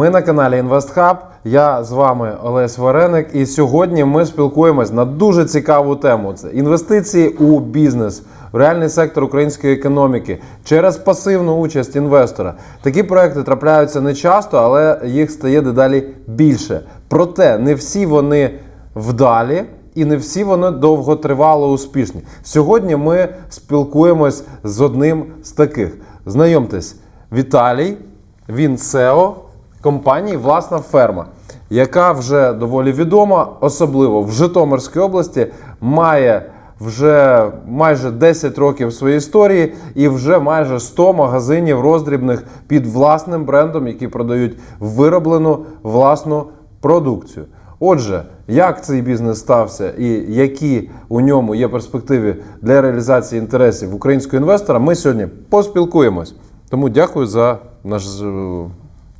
Ми на каналі InvestHub. Я з вами Олесь Вареник, і сьогодні ми спілкуємось на дуже цікаву тему: це інвестиції у бізнес, в реальний сектор української економіки через пасивну участь інвестора. Такі проекти трапляються не часто, але їх стає дедалі більше. Проте не всі вони вдалі. І не всі вони довготривало успішні. Сьогодні ми спілкуємось з одним з таких. Знайомтесь, Віталій, він SEO компанії Власна ферма, яка вже доволі відома, особливо в Житомирській області, має вже майже 10 років своєї історії і вже майже 100 магазинів роздрібних під власним брендом, які продають вироблену власну продукцію. Отже, як цей бізнес стався і які у ньому є перспективи для реалізації інтересів українського інвестора, ми сьогодні поспілкуємось. Тому дякую за наш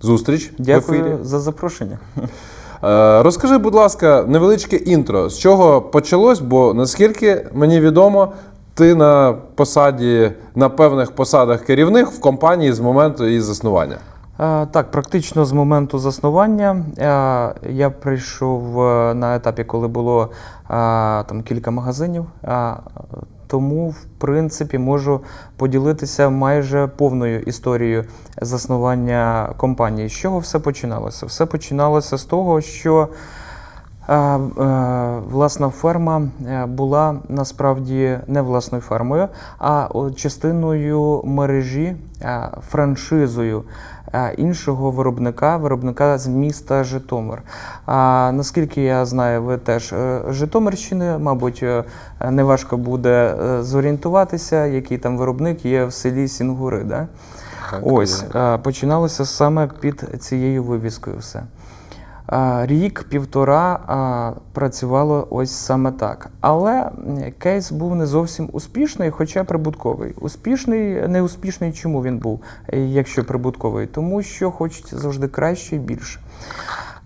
зустріч в ефірі. За запрошення. Е, Розкажи, будь ласка, невеличке інтро. З чого почалось? Бо наскільки мені відомо, ти на посаді на певних посадах керівних в компанії з моменту її заснування. Е, Так, практично з моменту заснування е, я прийшов на етапі, коли було там кілька магазинів. Тому, в принципі, можу поділитися майже повною історією заснування компанії. З чого все починалося? Все починалося з того, що Власна ферма е, була насправді не власною фермою, а частиною мережі, е, франшизою е, іншого виробника, виробника з міста Житомир. А наскільки я знаю, ви теж е, Житомирщини, мабуть, е, неважко буде е, зорієнтуватися, який там виробник є в селі Сінгури. Да? Ось е, починалося саме під цією вивіскою все. А, Рік, півтора працювало ось саме так. Але кейс був не зовсім успішний, хоча прибутковий. Успішний, не успішний, чому він був, якщо прибутковий? Тому що хочеться завжди краще і більше.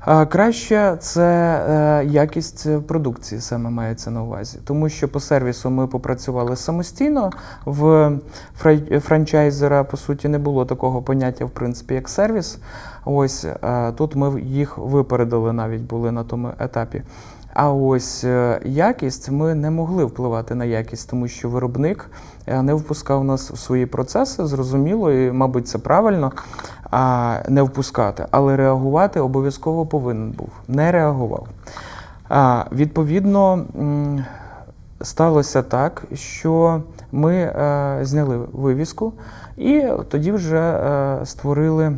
Краще це е, якість продукції саме мається на увазі, тому що по сервісу ми попрацювали самостійно. В франчайзера по суті не було такого поняття, в принципі, як сервіс. Ось е, тут ми їх випередили навіть були на тому етапі. А ось е, якість ми не могли впливати на якість, тому що виробник не впускав нас в свої процеси, зрозуміло, і, мабуть, це правильно а, не впускати, але реагувати обов'язково повинен був. Не реагував. А, відповідно, сталося так, що ми е, зняли вивіску і тоді вже е, створили.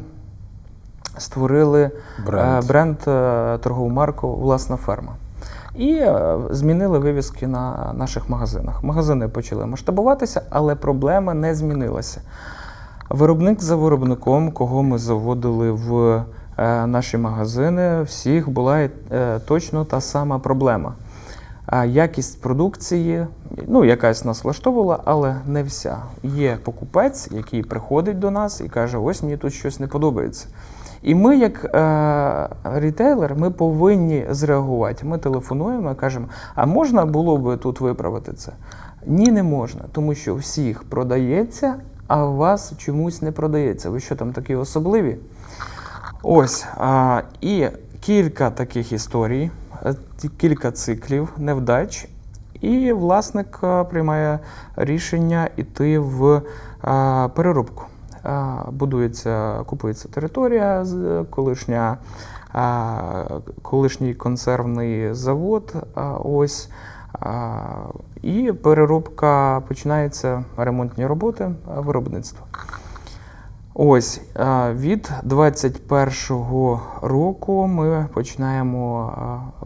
Створили Бренд. е, бренд е, торгову марку Власна ферма. І е, змінили вивіски на наших магазинах. Магазини почали масштабуватися, але проблема не змінилася. Виробник за виробником, кого ми заводили в е, наші магазини, всіх була е, точно та сама проблема. Якість продукції, ну, якась нас влаштовувала, але не вся. Є покупець, який приходить до нас і каже: ось мені тут щось не подобається. І ми, як е, рітейлер, ми повинні зреагувати. Ми телефонуємо і кажемо, а можна було би тут виправити це? Ні, не можна, тому що всіх продається, а у вас чомусь не продається. Ви що там такі особливі? Ось. А, і кілька таких історій, е, кілька циклів невдач. І власник е, приймає рішення йти в а, переробку. А, Будується, купується територія, колишня, а, колишній консервний завод. а, Ось. А, І переробка починається ремонтні роботи а, виробництва. Ось від 21-го року ми починаємо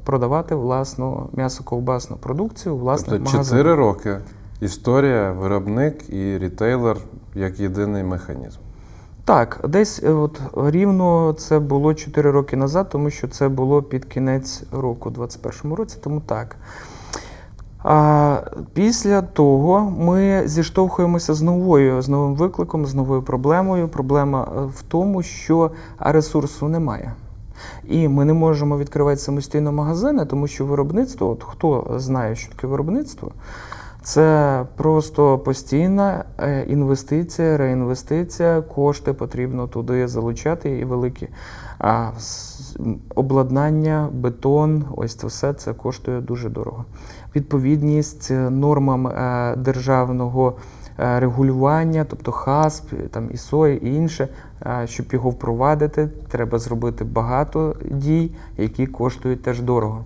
продавати власну м'ясо-ковбасну продукцію у власних Тобто магазинах. 4 роки. Історія, виробник і рітейлер як єдиний механізм. Так, десь е, от рівно це було 4 роки назад, тому що це було під кінець року, 21-му році, тому так. А, після того ми зіштовхуємося з новою, з новим викликом, з новою проблемою. Проблема е, в тому, що ресурсу немає. І ми не можемо відкривати самостійно магазини, тому що виробництво, от хто знає, що таке виробництво, Це просто постійна е, інвестиція, реінвестиція, кошти потрібно туди залучати і великі. Обладнання, бетон, ось це все це коштує дуже дорого. Відповідність нормам е, державного е, регулювання, тобто ХАСП, там ІСО і інше, щоб його впровадити, треба зробити багато дій, які коштують теж дорого.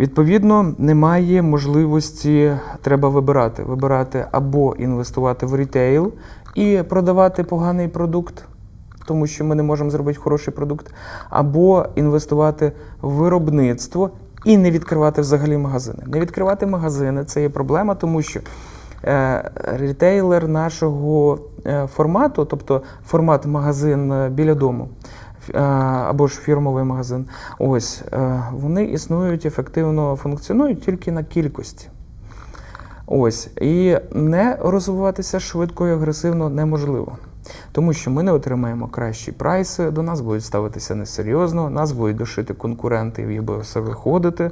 Відповідно, немає можливості, треба вибирати. Вибирати або інвестувати в рітейл і продавати поганий продукт, тому що ми не можемо зробити хороший продукт, або інвестувати в виробництво і не відкривати взагалі магазини. Не відкривати магазини це є проблема, тому що е, рітейлер нашого е, формату, тобто формат магазин е, біля дому, або ж фірмовий магазин, ось е, вони існують ефективно, функціонують тільки на кількості. Ось і не розвиватися швидко і агресивно неможливо. Тому що ми не отримаємо кращі прайси, до нас будуть ставитися несерйозно, нас будуть душити конкуренти, і все виходити.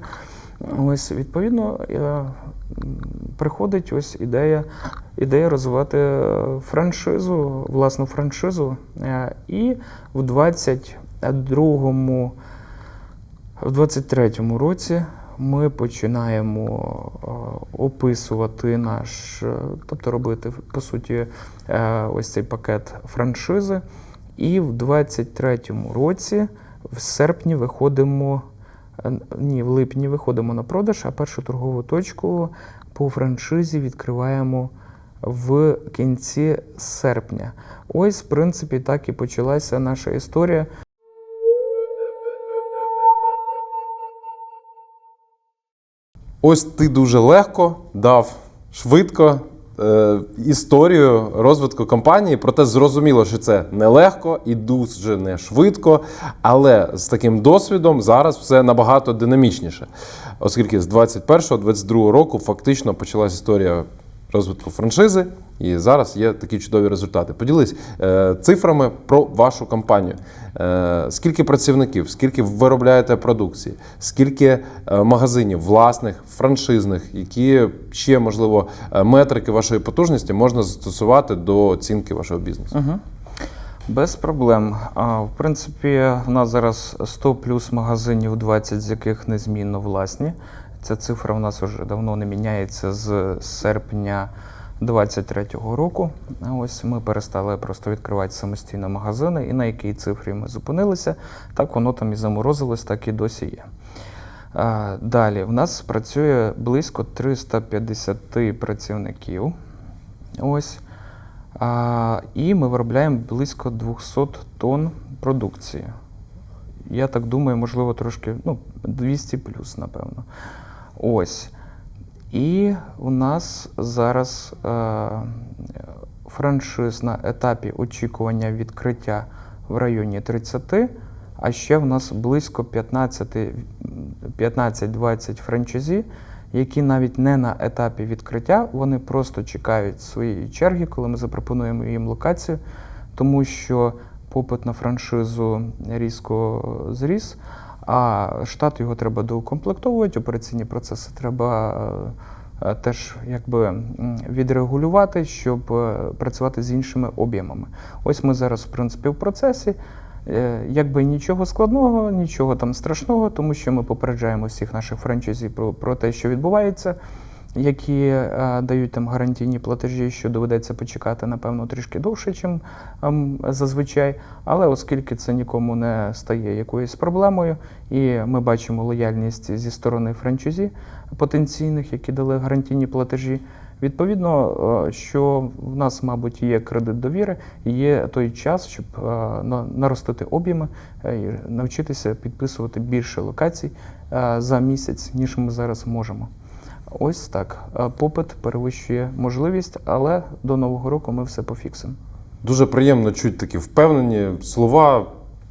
Ось, відповідно, е, приходить ось ідея, ідея розвивати е, франшизу, власну франшизу. Е, І в 22-му в 23-му році ми починаємо е, описувати наш, тобто робити по суті ось цей пакет франшизи. І в 23-му році, в серпні, виходимо. Ні, в липні виходимо на продаж, а першу торгову точку по франшизі відкриваємо в кінці серпня. Ось, в принципі, так і почалася наша історія. Ось ти дуже легко дав швидко історію розвитку компанії, проте зрозуміло, що це нелегко і дуже не швидко, але з таким досвідом зараз все набагато динамічніше, оскільки з 21-22 року фактично почалась історія розвитку франшизи, і зараз є такі чудові результати. Поділись е, цифрами про вашу компанію. Е, скільки працівників, скільки виробляєте продукції, скільки е, магазинів, власних, франшизних, які ще, можливо, метрики вашої потужності можна застосувати до оцінки вашого бізнесу? Угу. Без проблем. В принципі, в нас зараз 100 плюс магазинів, 20 з яких незмінно власні. Ця цифра у нас вже давно не міняється з серпня 23-го року. Ось ми перестали просто відкривати самостійно магазини, і на якій цифрі ми зупинилися, так воно там і заморозилось, так і досі є. Далі, в нас працює близько 350 працівників. Ось. І ми виробляємо близько 200 тонн продукції. Я так думаю, можливо, трошки ну, 200 плюс, напевно. Ось. І у нас зараз е, франшиз на етапі очікування відкриття в районі 30, а ще в нас близько 15 15-20 франчайзі, які навіть не на етапі відкриття, вони просто чекають своєї черги, коли ми запропонуємо їм локацію, тому що попит на франшизу різко зріс, а штат його треба доукомплектовувати, операційні процеси треба е, е, теж якби відрегулювати, щоб е, працювати з іншими об'ємами. Ось ми зараз, в принципі, в процесі. Якби нічого складного, нічого там страшного, тому що ми попереджаємо всіх наших франчайзі про, про те, що відбувається, які е, дають там гарантійні платежі, що доведеться почекати, напевно, трішки довше, ніж зазвичай. Але оскільки це нікому не стає якоюсь проблемою, і ми бачимо лояльність зі сторони франчайзі потенційних, які дали гарантійні платежі. Відповідно, е, що в нас, мабуть, є кредит довіри, є той час, щоб е, на- наростити об'єми е, і навчитися підписувати більше локацій е, за місяць, ніж ми зараз можемо. Ось так. Е, Попит перевищує можливість, але до нового року ми все пофіксимо. Дуже приємно чути такі впевнені слова.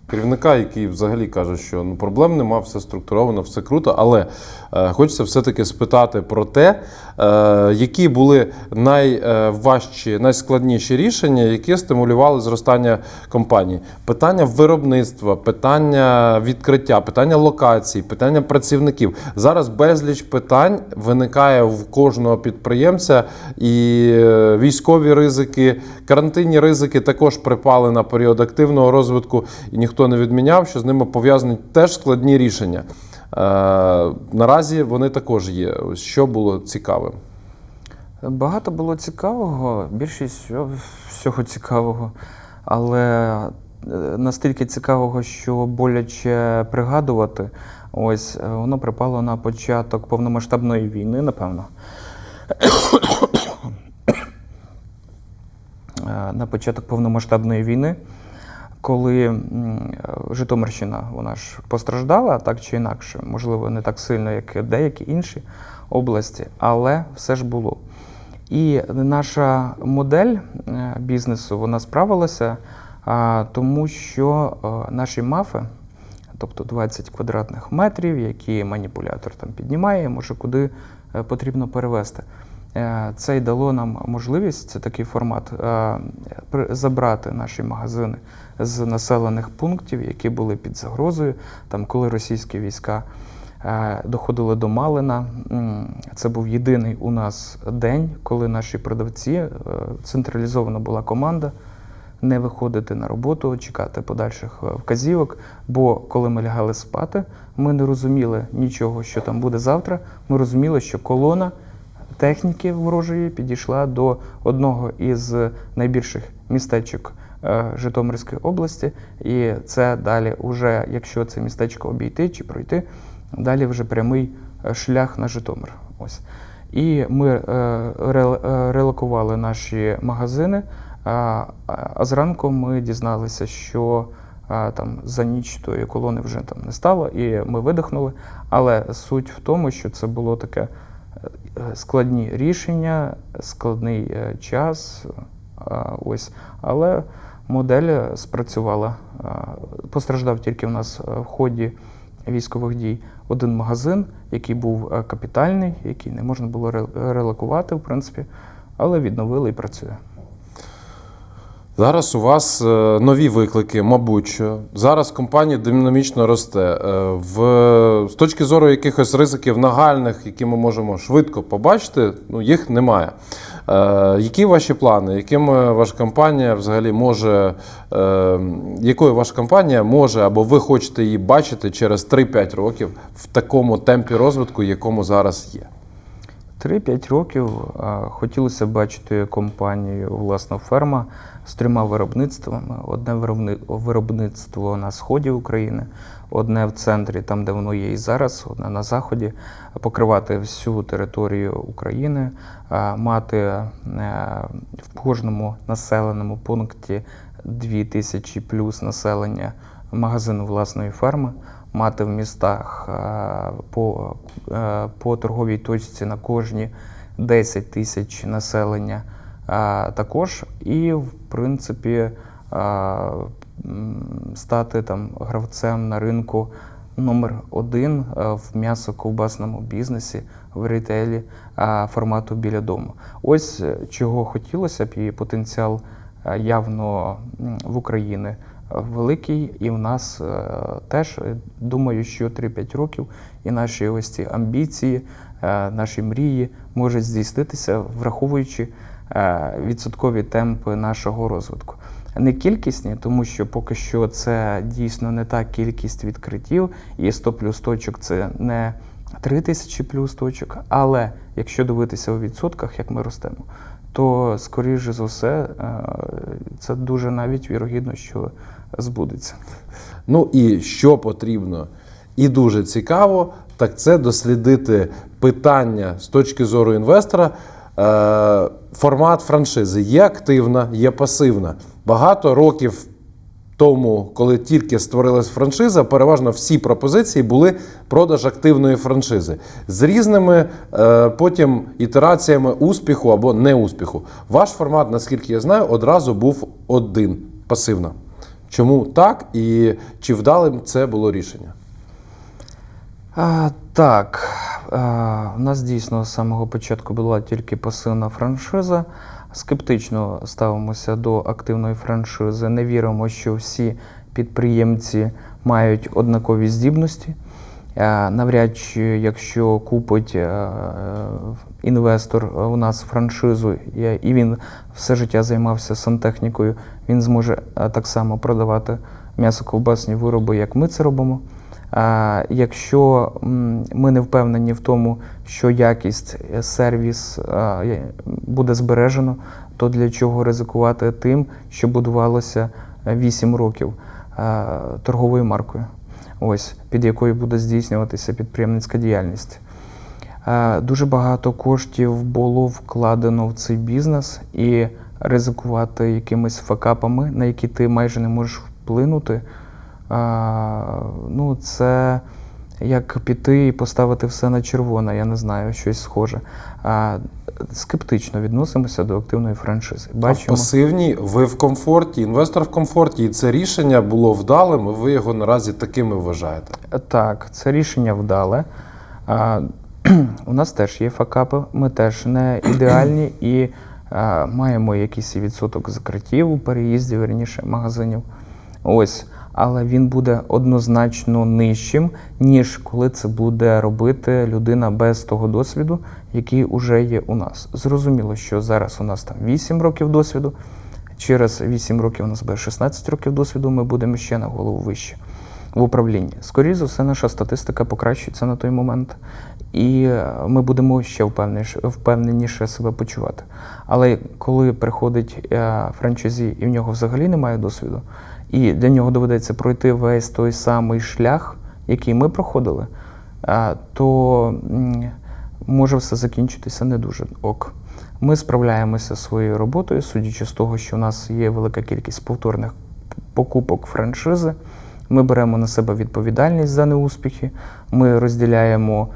Керівника, який взагалі каже, що ну проблем нема, все структуровано, все круто. Але е, хочеться все-таки спитати про те, е, які були найважчі, найскладніші рішення, які стимулювали зростання компанії. Питання виробництва, питання відкриття, питання локацій, питання працівників. Зараз безліч питань виникає в кожного підприємця, і е, військові ризики, карантинні ризики також припали на період активного розвитку, і ніхто не відміняв, що з ними пов'язані теж складні рішення. Е, наразі вони також є. Що було цікавим? Багато було цікавого, більшість всього- цікавого, але е, настільки цікавого, що боляче пригадувати, ось е, воно припало на початок повномасштабної війни, напевно. На початок повномасштабної війни, коли е, Житомирщина вона ж постраждала так чи інакше, можливо, не так сильно, як деякі інші області, але все ж було. І наша модель е, бізнесу вона справилася, тому що е, наші мафи, тобто 20 квадратних метрів, які маніпулятор там піднімає, може куди е, потрібно перевести. Е, Це й дало нам можливість, це такий формат, е, забрати наші магазини з населених пунктів, які були під загрозою. Там, коли російські війська е, доходили до Малина, це був єдиний у нас день, коли наші продавці централізована була команда. Не виходити на роботу, чекати подальших вказівок. Бо коли ми лягали спати, ми не розуміли нічого, що там буде завтра. Ми розуміли, що колона техніки ворожої підійшла до одного із найбільших містечок е, Житомирської області, і це далі, уже, якщо це містечко обійти чи пройти, далі вже прямий е, шлях на Житомир. Ось. І ми е, рел- релокували наші магазини. А, зранку ми дізналися, що там за ніч тої колони вже там не стало, і ми видихнули. Але суть в тому, що це було таке складні рішення, складний е, час. Ось, але модель спрацювала. Постраждав тільки в нас е, в ході військових дій один магазин, який був е, капітальний, який не можна було релокувати, в принципі, але відновили і працює. Зараз у вас е, нові виклики, мабуть, зараз компанія динамічно росте. Е, В, з точки зору якихось ризиків нагальних, які ми можемо швидко побачити, ну, їх немає. Е, які ваші плани? Якими ваша компанія взагалі може, якою ваша компанія може або ви хочете її бачити через 3-5 років в такому темпі розвитку, якому зараз є? 3-5 років хотілося бачити компанію власна ферма з трьома виробництвами. Одне виробни- виробництво на сході України, одне в центрі, там де воно є і зараз, одне на заході, покривати всю територію України, мати е, в кожному населеному пункті 2000 плюс населення магазину власної ферми мати в містах е, по, е, по торговій точці на кожні 10 тисяч населення е, також. І, в принципі, стати там гравцем на ринку номер один в м'ясо-ковбасному бізнесі, в рітейлі формату біля дому. Ось чого хотілося б, і потенціал явно в Україні великий, і в нас е, теж е, думаю, що 3-5 років і наші ось ці амбіції, е, наші мрії можуть здійснитися, враховуючи відсоткові темпи нашого розвитку. Не кількісні, тому що поки що це дійсно не та кількість відкриттів, і 100 плюс точок це не 3 тисячі плюс точок. Але якщо дивитися у відсотках, як ми ростемо, то скоріше за все це дуже навіть вірогідно, що збудеться. Ну і що потрібно, і дуже цікаво, так це дослідити питання з точки зору інвестора. Е, формат франшизи є активна, є пасивна. Багато років тому, коли тільки створилась франшиза, переважно всі пропозиції були продаж активної франшизи з різними е, потім ітераціями успіху або неуспіху. Ваш формат, наскільки я знаю, одразу був один пасивна. Чому так і чи вдалим це було рішення? А, так, а, у нас дійсно з самого початку була тільки пасивна франшиза. Скептично ставимося до активної франшизи. Не віримо, що всі підприємці мають однакові здібності. Навряд чи, якщо купить інвестор у нас франшизу і він все життя займався сантехнікою, він зможе е, так само продавати м'ясо-ковбасні вироби, як ми це робимо. А якщо ми не впевнені в тому, що якість, е, сервіс буде збережено, то для чого ризикувати тим, що будувалося 8 років торговою маркою, ось під якою буде здійснюватися підприємницька діяльність. Е, Дуже багато коштів було вкладено в цей бізнес і ризикувати якимись факапами, на які ти майже не можеш вплинути. Ну, це як піти і поставити все на червоне, я не знаю, щось схоже. А, Скептично відносимося до активної франшизи. А в пасивній ви в комфорті, інвестор в комфорті, і це рішення було вдалим, і ви його наразі такими вважаєте. Так, це рішення вдале. А, у нас теж є факапи, ми теж не ідеальні і маємо якийсь відсоток закриттів у переїзді, верніше, магазинів. Ось. Але він буде однозначно нижчим, ніж коли це буде робити людина без того досвіду, який вже є у нас. Зрозуміло, що зараз у нас там 8 років досвіду. Через 8 років у нас буде 16 років досвіду, ми будемо ще на голову вище в управлінні. Скоріше за все, наша статистика покращується на той момент, і е, ми будемо ще впевненіше, себе почувати. Але коли приходить е, франчайзі і в нього взагалі немає досвіду, і для нього доведеться пройти весь той самий шлях, який ми проходили, е, то може все закінчитися не дуже ок. Ми справляємося зі своєю роботою, судячи з того, що у нас є велика кількість повторних покупок франшизи. Ми беремо на себе відповідальність за неуспіхи, ми розділяємо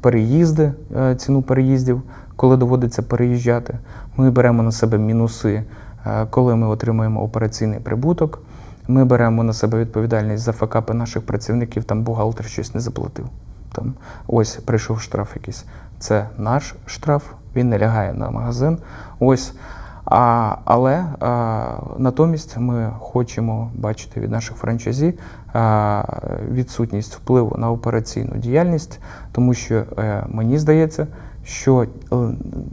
переїзди, е, ціну переїздів, коли доводиться переїжджати. Ми беремо на себе мінуси, е, коли ми отримуємо операційний прибуток. Ми беремо на себе відповідальність за факапи наших працівників, там бухгалтер щось не заплатив. Там ось прийшов штраф якийсь. Це наш штраф, він не лягає на магазин. Ось. А, але а, натомість ми хочемо бачити від наших франчайзі відсутність впливу на операційну діяльність, тому що е, мені здається, що е,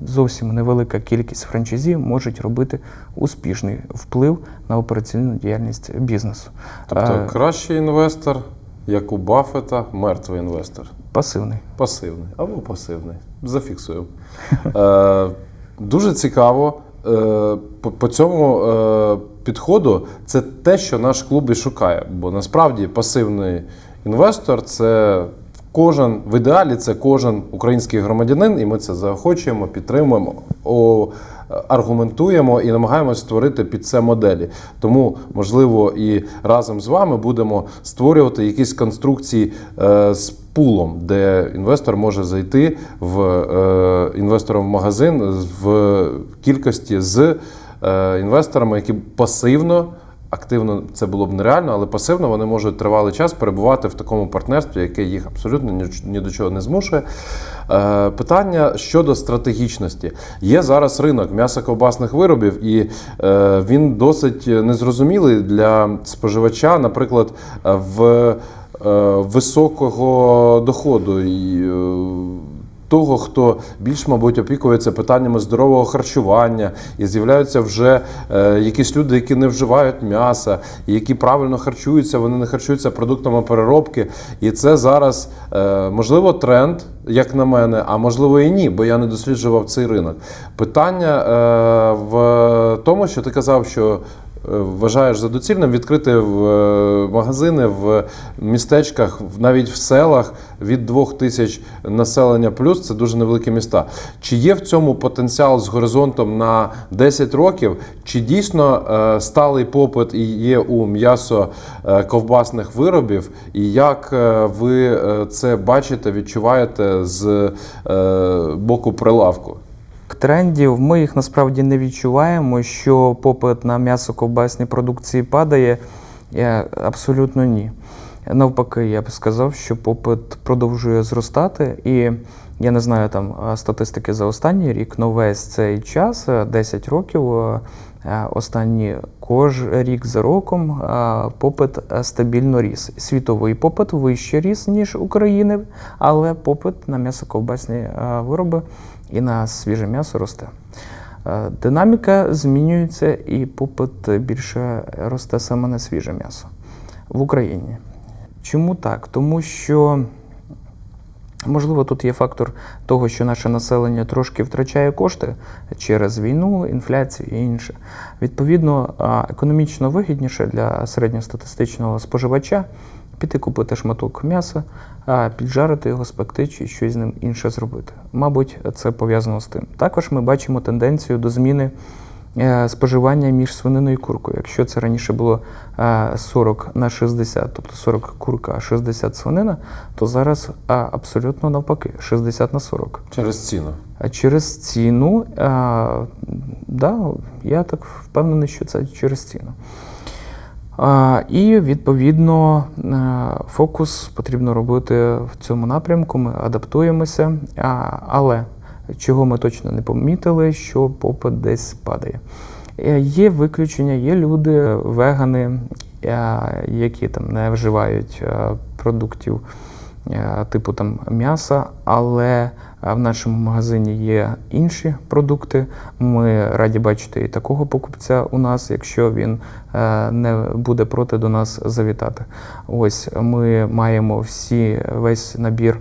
зовсім невелика кількість франчайзів можуть робити успішний вплив на операційну діяльність бізнесу. Тобто Е, кращий інвестор, як у Баффета, мертвий інвестор. пасивний. Пасивний або пасивний. Зафіксуємо. Е, дуже цікаво. По, цьому підходу це те, що наш клуб і шукає. Бо насправді пасивний інвестор це кожен, в ідеалі це кожен український громадянин, і ми це заохочуємо, підтримуємо, аргументуємо і намагаємося створити під це моделі. Тому, можливо, і разом з вами будемо створювати якісь конструкції е, з пулом, де інвестор може зайти в е, інвестором в магазин в кількості з інвесторами, які пасивно. Активно це було б нереально, але пасивно вони можуть тривалий час перебувати в такому партнерстві, яке їх абсолютно ні, до чого не змушує. Е, питання щодо стратегічності. Є зараз ринок м'ясо-ковбасних виробів, і е, він досить незрозумілий для споживача, наприклад, е, в е, високого доходу. І, е, того, хто більш, мабуть, опікується питаннями здорового харчування, і з'являються вже е, якісь люди, які не вживають м'яса, які правильно харчуються, вони не харчуються продуктами переробки. І це зараз е, можливо тренд, як на мене, а можливо і ні, бо я не досліджував цей ринок. Питання е, в тому, що ти казав, що вважаєш за доцільним відкрити в е, магазини в містечках, навіть в селах від 2 тисяч населення плюс це дуже невеликі міста. Чи є в цьому потенціал з горизонтом на 10 років? Чи дійсно е, сталий попит і є у м'ясо е, ковбасних виробів? І як е, ви е, це бачите, відчуваєте з е, боку прилавку? Трендів ми їх насправді не відчуваємо, що попит на м'ясо-ковбасні продукції падає. Е, Абсолютно ні. Навпаки, я б сказав, що попит продовжує зростати, і я не знаю там е, статистики за останній рік, але весь цей час, е, 10 років, е, е, останні кож рік за роком попит стабільно ріс. Світовий попит вище ріс, ніж України, але попит на м'ясо-ковбасні е, вироби і на свіже м'ясо росте. Е, Динаміка змінюється, і попит більше росте саме на свіже м'ясо в Україні. Чому так? Тому що, можливо, тут є фактор того, що наше населення трошки втрачає кошти через війну, інфляцію і інше. Відповідно, економічно вигідніше для середньостатистичного споживача піти купити шматок м'яса, а, піджарити його, спекти чи щось з ним інше зробити. Мабуть, це пов'язано з тим. Також ми бачимо тенденцію до зміни е, споживання між свининою і куркою. Якщо це раніше було е, 40 на 60, тобто 40 курка, а 60 свинина, то зараз абсолютно навпаки 60 на 40. Через ціну. А через ціну, а, да, я так впевнений, що це через ціну. І відповідно фокус потрібно робити в цьому напрямку. Ми адаптуємося. Але чого ми точно не помітили, що попит десь падає. Е, Є виключення, є люди, вегани, е, які там не вживають е, продуктів е, типу там м'яса, але е, в нашому магазині є інші продукти. Ми раді бачити і такого покупця у нас, якщо він е, не буде проти до нас завітати. Ось ми маємо всі весь набір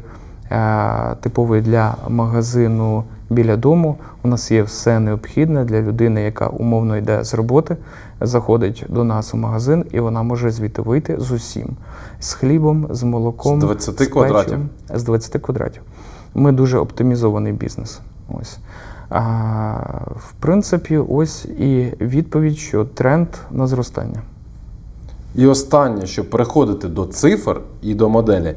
е, типовий для магазину біля дому. У нас є все необхідне для людини, яка умовно йде з роботи, заходить до нас у магазин, і вона може звідти вийти з усім: з хлібом, з молоком, З 20 з квадратів? з 20 квадратів. Ми дуже оптимізований бізнес. Ось. А, в принципі, ось і відповідь, що тренд на зростання. І останнє, щоб переходити до цифр і до моделі.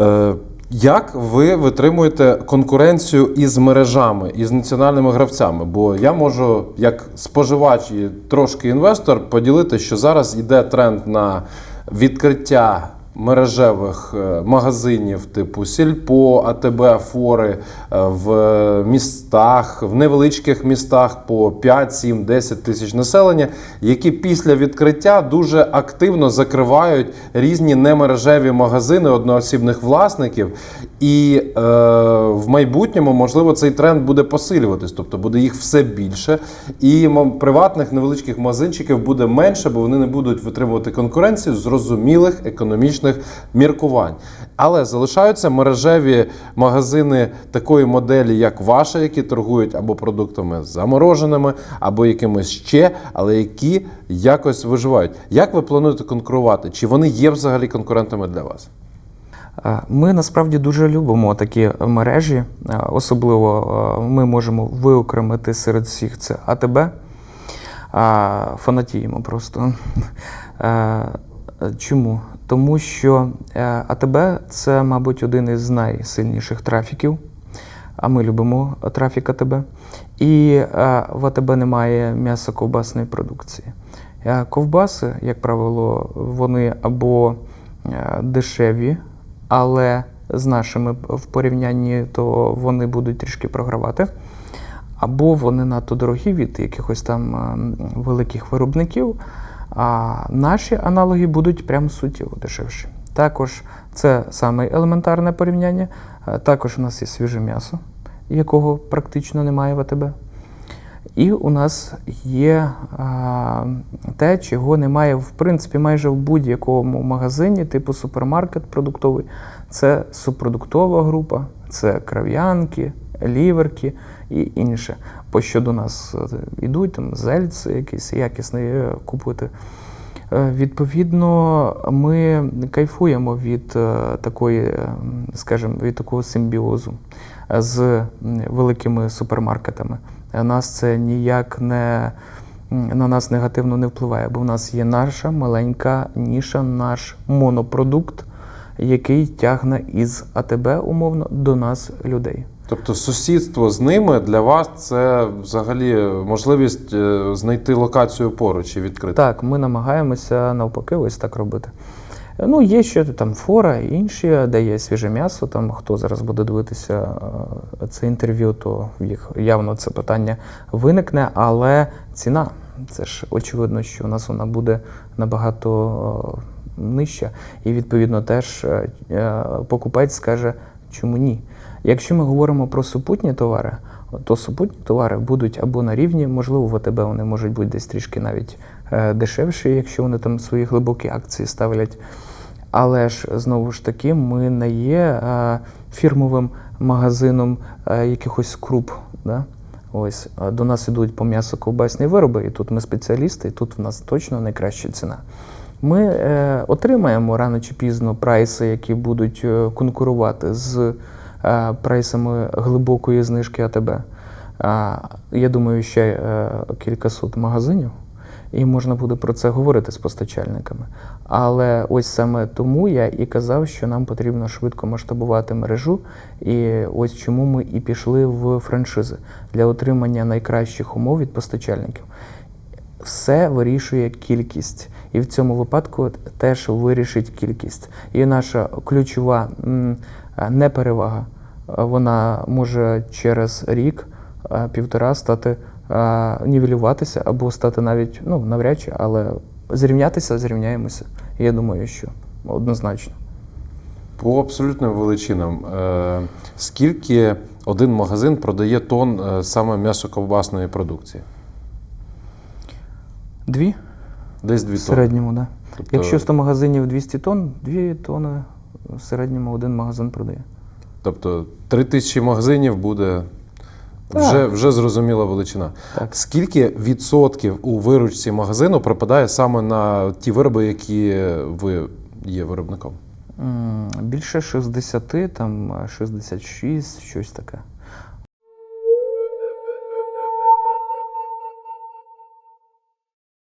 Е, як ви витримуєте конкуренцію із мережами, із національними гравцями? Бо я можу, як споживач і трошки інвестор, поділити, що зараз йде тренд на відкриття мережевих е, магазинів типу Сільпо, АТБ, Фори е, в містах, в невеличких містах по 5, 7, 10 тисяч населення, які після відкриття дуже активно закривають різні немережеві магазини одноосібних власників. І е, в майбутньому, можливо, цей тренд буде посилюватись, тобто буде їх все більше, і приватних невеличких магазинчиків буде менше, бо вони не будуть витримувати конкуренцію зрозумілих економічних міркувань. Але залишаються мережеві магазини такої моделі, як ваша, які торгують або продуктами замороженими, або якимись ще, але які якось виживають. Як ви плануєте конкурувати? Чи вони є взагалі конкурентами для вас? Е, Ми насправді дуже любимо такі мережі. Е, Особливо е, ми можемо виокремити серед всіх це АТБ. Фанатіємо просто. Чому? Тому що е, АТБ це, мабуть, один із найсильніших трафіків. А ми любимо трафік АТБ. І е, в АТБ немає м'ясо-ковбасної продукції. Е, Ковбаси, як правило, вони або дешеві, але з нашими в порівнянні, то вони будуть трішки програвати. Або вони надто дорогі від якихось там ем, великих виробників, а наші аналоги будуть прям суттєво дешевші. Також це саме елементарне порівняння. Е, Також у нас є свіже м'ясо, якого практично немає в АТБ. І у нас є а, те, чого немає в принципі майже в будь-якому магазині, типу супермаркет продуктовий. Це субпродуктова група, це крав'янки, ліверки і інше. По що до нас е, йдуть там зельц якийсь якісний е, купити. Е, Відповідно, ми кайфуємо від такої, скажімо, від такого симбіозу з великими супермаркетами. Нас це ніяк не на нас негативно не впливає, бо в нас є наша маленька ніша, наш монопродукт, який тягне із АТБ умовно до нас людей. Тобто сусідство з ними для вас це взагалі можливість е, знайти локацію поруч і відкрити. Так, ми намагаємося навпаки ось так робити. Ну, є ще там фора інші, де є свіже м'ясо. Там хто зараз буде дивитися е, це інтерв'ю, то їх явно це питання виникне, але ціна. Це ж очевидно, що у нас вона буде набагато е, нижча. І відповідно теж покупець скаже, чому ні. Якщо ми говоримо про супутні товари, то супутні товари будуть або на рівні, можливо, в АТБ вони можуть бути десь трішки навіть е, дешевші, якщо вони там свої глибокі акції ставлять. Але ж знову ж таки, ми не є е, фірмовим магазином е, якихось круп. Да? Ось до нас ідуть по м'ясу ковбасні вироби, і тут ми спеціалісти, і тут в нас точно найкраща ціна. Ми е, отримаємо рано чи пізно прайси, які будуть конкурувати з прайсами глибокої знижки АТБ. Я думаю, ще е, кількасот магазинів, і можна буде про це говорити з постачальниками. Але ось саме тому я і казав, що нам потрібно швидко масштабувати мережу, і ось чому ми і пішли в франшизи для отримання найкращих умов від постачальників. Все вирішує кількість, і в цьому випадку теж вирішить кількість. І наша ключова е, неперевага, е, вона може через рік, е, півтора стати нівелюватися або стати навіть ну навряд чи, але зрівнятися, зрівняємося. Я думаю, що однозначно. По абсолютним величинам, скільки один магазин продає тонн е, саме м'ясоковбасної продукції? Дві Десь дві в тонни. середньому, да. Тобто- Якщо 100 магазинів 200 тонн, 2 тонни в середньому один магазин продає. Тобто три тисячі магазинів буде вже, вже зрозуміла величина. Так. Скільки відсотків у виручці магазину припадає саме на ті вироби, які ви є виробником? Більше 60, там 66, щось таке.